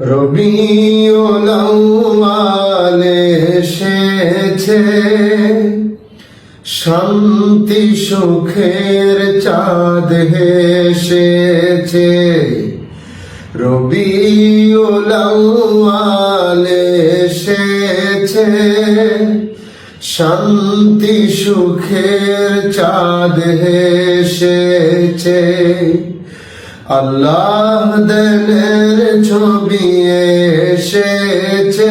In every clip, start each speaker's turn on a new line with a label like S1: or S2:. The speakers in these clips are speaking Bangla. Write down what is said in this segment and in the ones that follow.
S1: রবিউল এসেছে। শান্তি সুখের চাঁদ হেসেছে রবিউল এসেছে। শান্তি সুখের চাঁদ হেসেছে আল্লাহ দলের ছবি এসেছে।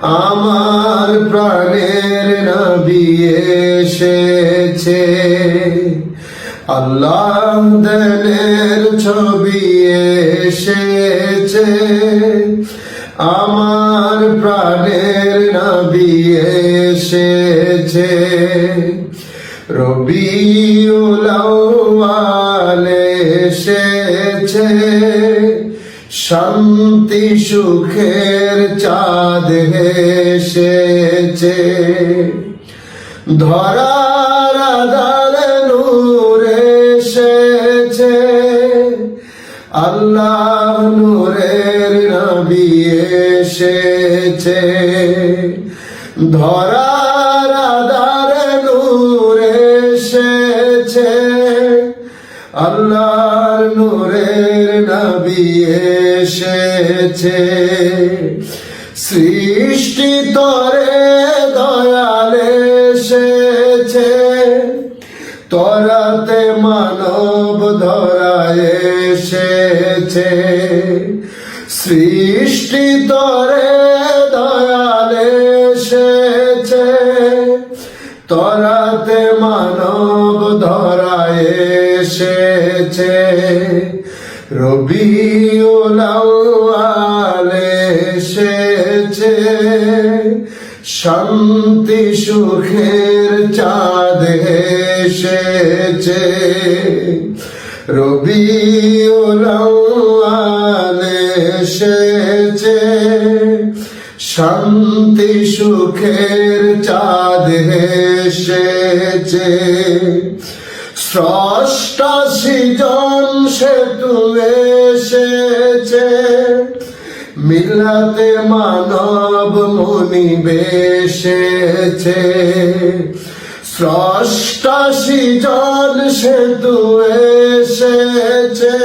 S1: আমার প্রাণের নবী এসেছে। আল্লাহ দলের ছবি এসেছে। আমার প্রাণের নবী এসেছে। রবিউল আউয়াল এসেছে শান্তি সুখের চাঁদ হেসেছে ধরার আদার নূর এসেছে। আল্লাহ নূরের নবী এসেছে। ধরার আদার নূর এসেছে। আল্লাহর নূরের নবী এসেছে। সৃষ্টি তরে দয়াল এসেছে। তরাতে মানব ধরায় এসেছে। সৃষ্টি তরে দয়াল এসেছে। তরাতে মানব ধরায় এসেছে। রবিউল আউয়াল এসেছে। শান্তি সুখের চাঁদ এসেছে। রবিউল আউয়াল এসেছে। শান্তি সুখের চাঁদ এসেছে। স্রষ্টা সৃজন সেতু এসেছে। মিলাতে মানব মুনি বেসেছে। স্রষ্টা সৃজন সেতু এসেছে।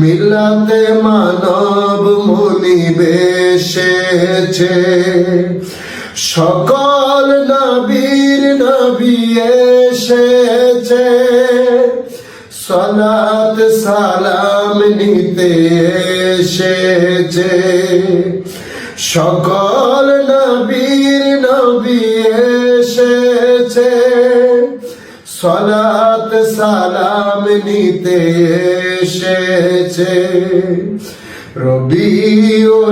S1: মিলাতে মানব মুনি বেসেছে। সকল এসেছে। সলাত, সালাম নিতে এসেছে। সকল নবীর নবী এসেছে। সলাত, সালাম নিতে এসেছে।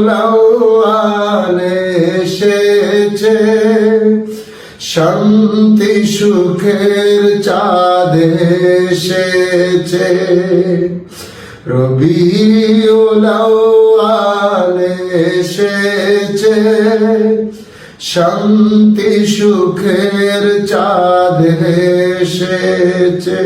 S1: আউয়াল এসেছে। শান্তি সুখের চাঁদ এসেছে। রবি এসেছে। শান্তি সুখের চাঁদ এসেছে।